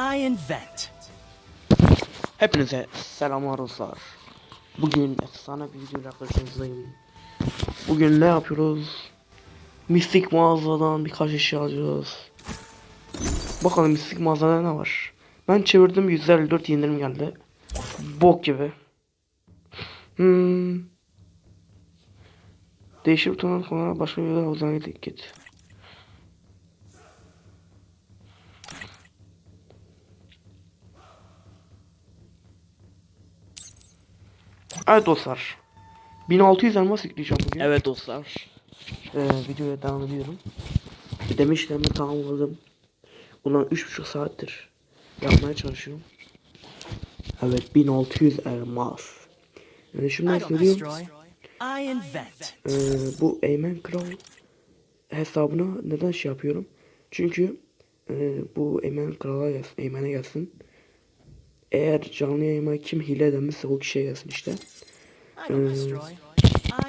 I invent. Hepinize selamlar dostlar. Bugün efsane bir videoyla karşınızdayım. Bugün ne yapıyoruz? Mistik mağazadan birkaç eşya alacağız. Bakalım mistik mağazada ne var? Ben çevirdim 154 indirim geldi. Bok gibi. Hmm. Değişir butonuna kullanarak başka bir yere havuzuna git. Evet dostlar. 1600 elmas yükleyeceğim bugün. Evet dostlar. Ee, videoya devam ediyorum. Ödeme işlemini tamamladım. Bundan 3,5 saattir yapmaya çalışıyorum. Evet 1600 elmas. Yani şundan invent. Ee, bu Eymen Kral hesabına neden şey yapıyorum? Çünkü e, bu Eymen Kral'a gelsin, Eymen'e gelsin. Eğer canlı yayıma kim hile edemezse o kişiye gelsin işte.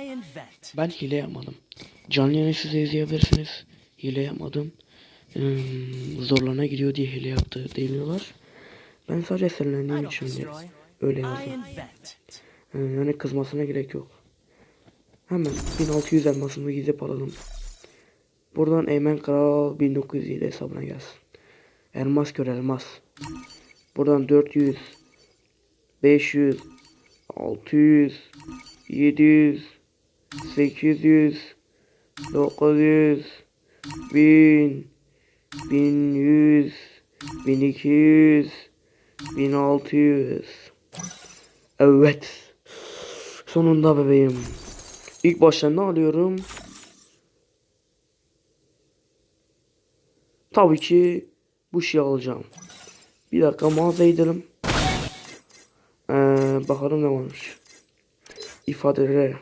İnvent. Ben hile yapmadım. Canlı yayını siz de izleyebilirsiniz. Hile yapmadım. Hmm, zorlarına gidiyor diye hile yaptı deniyorlar. Ben sadece don't için de öyle yazdım. Ee, Yani kızmasına gerek yok. Hemen 1600 elmasını gidip alalım. Buradan Eymen Kral 1907 hesabına gelsin. Elmas gör elmas. Buradan 400 500 600 700 800 900 1000 1100 1200 1600 Evet. Sonunda bebeğim. İlk başta ne alıyorum? Tabii ki bu şeyi alacağım. Bir dakika mağazaya gidelim. Ee, bakalım ne varmış. İfadelere.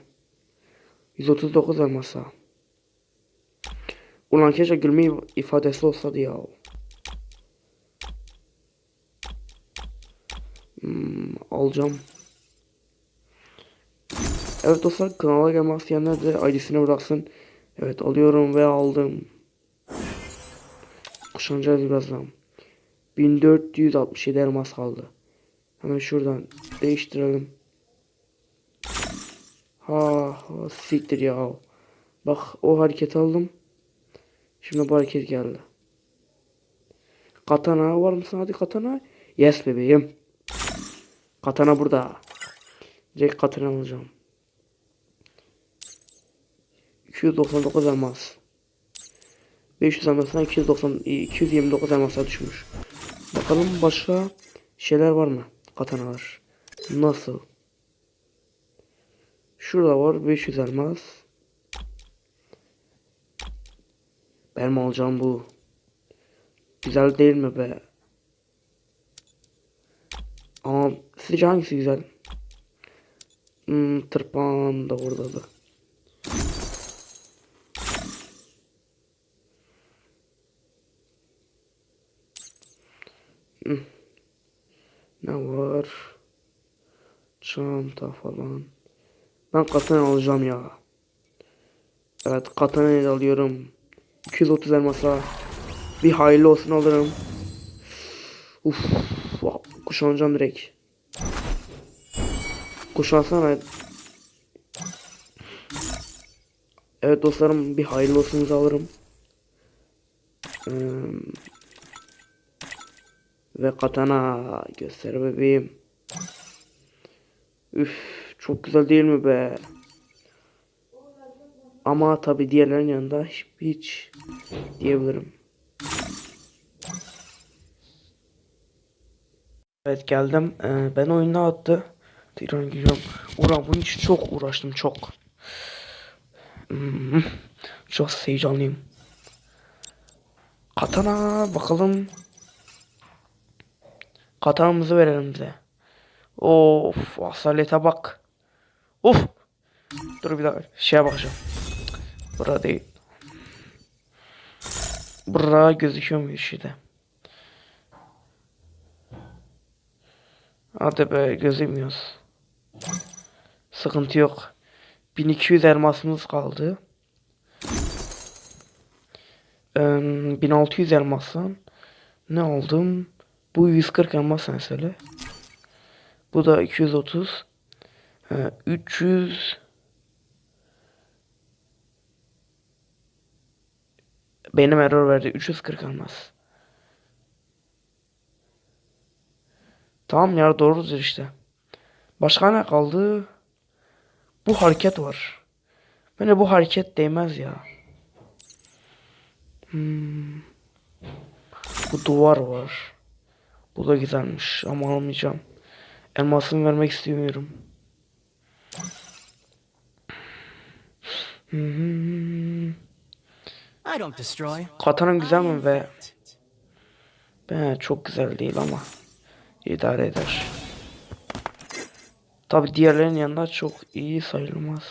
139 elmasa. Ulan keşke gülme ifadesi olsaydı ya. Hmm, alacağım. Evet dostlar kanala gelmek isteyenler de ID'sini bıraksın. Evet alıyorum ve aldım. Kuşanacağız birazdan. 1467 elmas kaldı. Hemen şuradan değiştirelim. Ha, ha siktir ya. Bak o hareket aldım. Şimdi bu hareket geldi. Katana var mısın? Hadi katana. Yes bebeğim. Katana burada. Direkt katana alacağım. 299 elmas. 500 elmasdan 290 229 elmasa düşmüş. Bakalım başka şeyler var mı? Katanalar. Nasıl? Şurada var 500 elmas. Benim alacağım bu. Güzel değil mi be? Ama sizce hangisi güzel? Hmm, tırpan da orada da. Ne var? Çanta falan. Ben katana alacağım ya. Evet katanayı da alıyorum. 230 elmasa. Bir hayırlı olsun alırım. Uf, kuşanacağım direkt. Kuşansana. Evet dostlarım bir hayırlı olsunuzu alırım. Ee, ve katana göster bebeğim. Üf çok güzel değil mi be? Ama tabi diğerlerin yanında hiç, diyebilirim. Evet geldim. Ee, ben oyuna attı. Tekrar giriyorum. Ulan bunun için çok uğraştım çok. Hmm, çok heyecanlıyım. Katana bakalım. Katanamızı verelim bize. Of asalete bak. Of. Dur bir dakika şeye bakacağım. Bura değil. Bura gözüküyor mu işte? Hadi be gözükmüyoruz. Sıkıntı yok. 1200 elmasımız kaldı. Ee, 1600 elmasın. Ne aldım? Bu 140 elmas sen söyle. Bu da 230. Ha, 300 Benim error verdi. 340 elmas. Tamam ya doğrudur işte. Başka ne kaldı? Bu hareket var. Bence bu hareket değmez ya. Hmm. Bu duvar var. Bu da güzelmiş ama almayacağım. Elmasını vermek istemiyorum. Katana güzel mi be? Be çok güzel değil ama idare eder. Tabi diğerlerinin yanında çok iyi sayılmaz.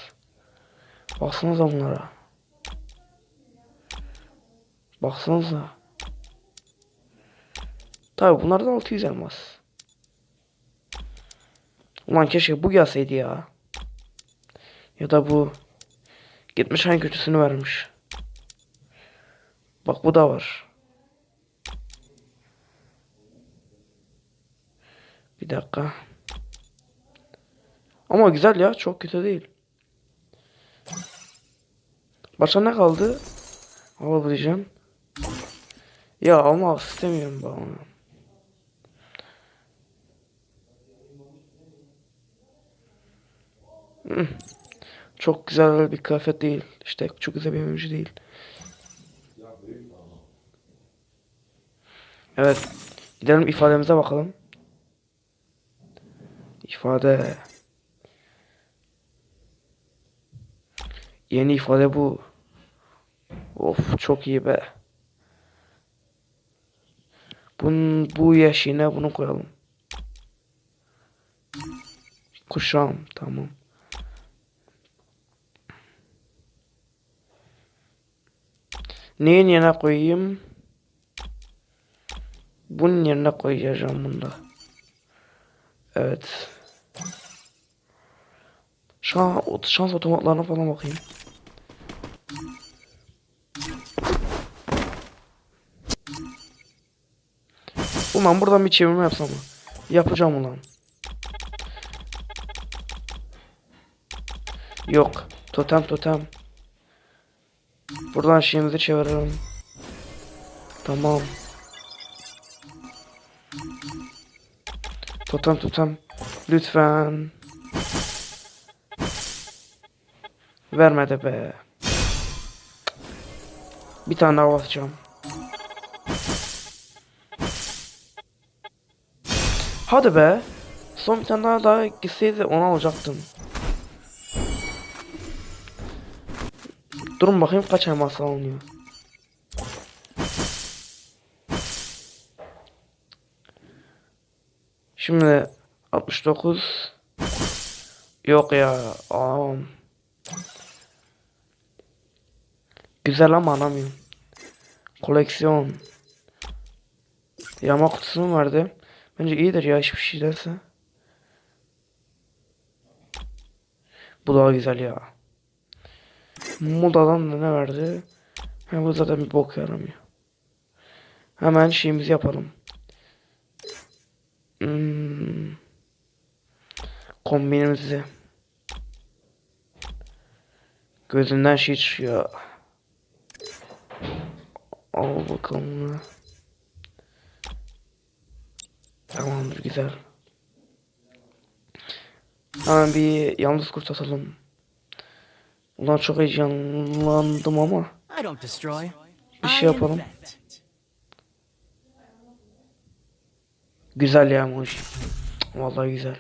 Baksanıza bunlara. Baksanıza. Tabi bunlar da 600 elmas. Ulan keşke bu gelseydi ya. Ya da bu. Gitmiş en kötüsünü vermiş. Bak bu da var. Bir dakika. Ama güzel ya. Çok kötü değil. Başka ne kaldı? Alabileceğim. Ya ama istemiyorum ben onu. Çok güzel bir kıyafet değil. İşte çok güzel bir emoji değil. Evet. Gidelim ifademize bakalım. İfade. Yeni ifade bu. Of çok iyi be. Bunun bu yeşine bunu koyalım. Kuşağım tamam. Neyin yerine koyayım? Bunun yerine koyacağım bunda. Evet. Şans, şans otomatlarına falan bakayım. Ulan buradan bir çevirme yapsam mı? Yapacağım ulan. Yok. Totem totem. Buradan şeyimizi çevirelim. Tamam. Totem totem. Lütfen. Vermedi be. Bir tane daha basacağım. Hadi be. Son bir tane daha, daha gitseydi onu alacaktım. Durun bakayım kaç elmas alınıyor. Şimdi 69 Yok ya. Aa. Güzel ama anlamıyorum. Koleksiyon. Yama kutusu mu vardı? Bence iyidir ya hiçbir şey derse. Bu daha güzel ya. Moda'dan da ne verdi? Ha, bu zaten bir bok yaramıyor. Hemen şeyimizi yapalım. Hmm. Kombinimizi. Gözünden şey çıkıyor. Al bakalım. Tamamdır güzel. Hemen bir yalnız kurt atalım. Ulan çok heyecanlandım ama. Bir şey yapalım. Güzel ya emoji. Vallahi güzel.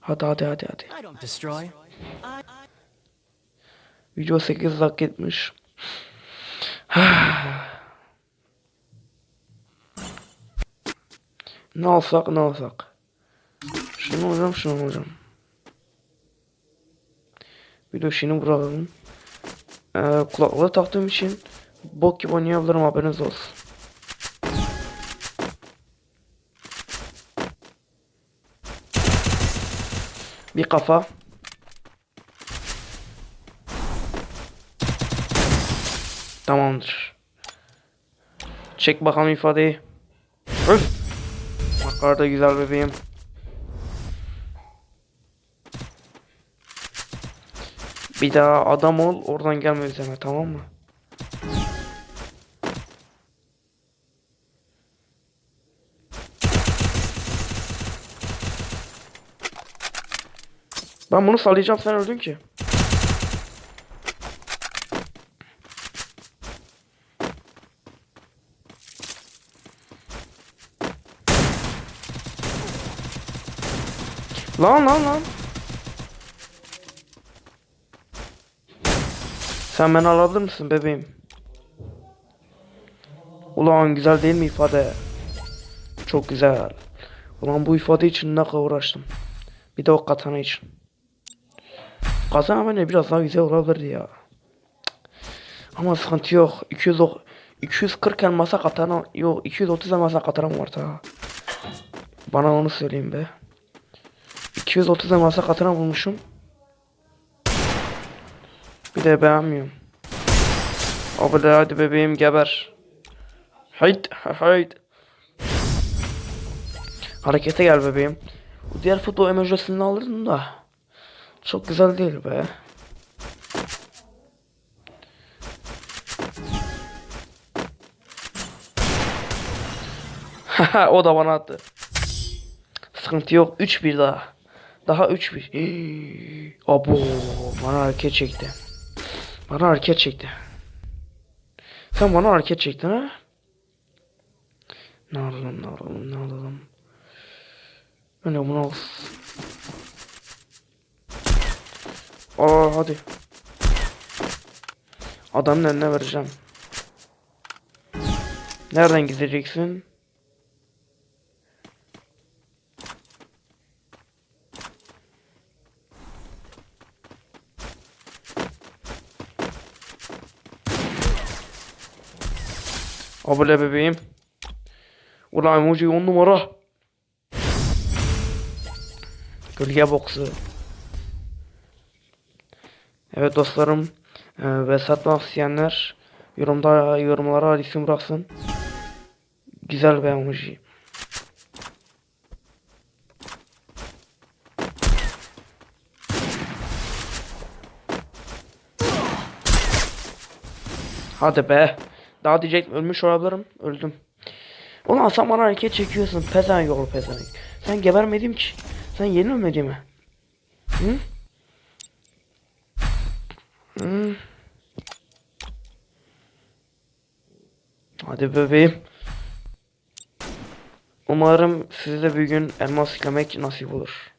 Hadi hadi hadi hadi. Video 8 dakika etmiş. ne alsak ne alsak. Şunu alacağım şunu alacağım. Video şeyini bırakalım. Ee, kulaklığı taktığım için bok gibi oynayabilirim haberiniz olsun. Bir kafa. Tamamdır. Çek bakalım ifadeyi. Öf. Arda güzel bebeğim. Bir daha adam ol oradan gelme üzerine tamam mı? Ben bunu sallayacağım sen öldün ki. Lan lan lan. Sen beni alabilir misin bebeğim? Ulan güzel değil mi ifade? Çok güzel. Ulan bu ifade için ne kadar uğraştım. Bir de o katana için. Katana bence biraz daha güzel olabilirdi ya. Ama sıkıntı yok. 200 o- 240 elmasa katana yok 230 elmasa katana var ta. Bana onu söyleyeyim be. 230 elmasa katana bulmuşum. Bir de beğenmiyorum. De hadi bebeğim geber. Hayt hayt. Harekete gel bebeğim. Bu diğer futbol emojisini alırdım da. Çok güzel değil be. Haha o da bana attı. Sıkıntı yok. 3-1 daha. Daha 3-1. Abo bana hareket çekti. Bana hareket çekti. Sen bana hareket çektin ha? Ne alalım ne alalım ne alalım. Öyle bunu al. Aa hadi. Adamın eline vereceğim. Nereden gideceksin? Abone bebeğim. Ulan emoji on numara. Gölge boksu. Evet dostlarım. E, ve satmak isteyenler yorumda yorumlara isim bıraksın. Güzel bir emoji. Hadi be. Daha diyecek ölmüş olabilirim. Öldüm. Ulan sen bana hareket çekiyorsun. Pezevenk oğlu pezevenk. Sen gebermedin ki. Sen yenilmedi mi? Hı? Hı? Hadi bebeğim. Umarım size de bir gün elmas yüklemek nasip olur.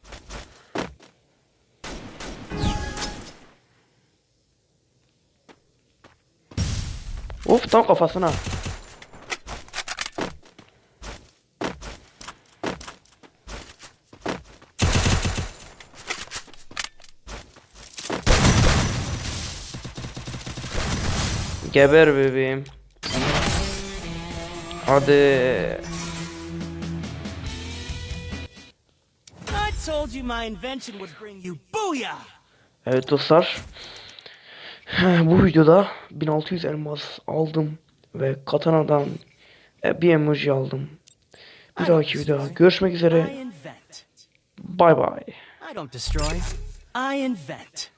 Of tam kafasına. Geber bebeğim. Hadi. I told you my invention would bring you booyah! Evet dostlar. Bu videoda 1600 elmas aldım ve katana'dan e, bir emoji aldım. Bir dahaki videoda görüşmek üzere. Bay bay. I don't destroy. I invent.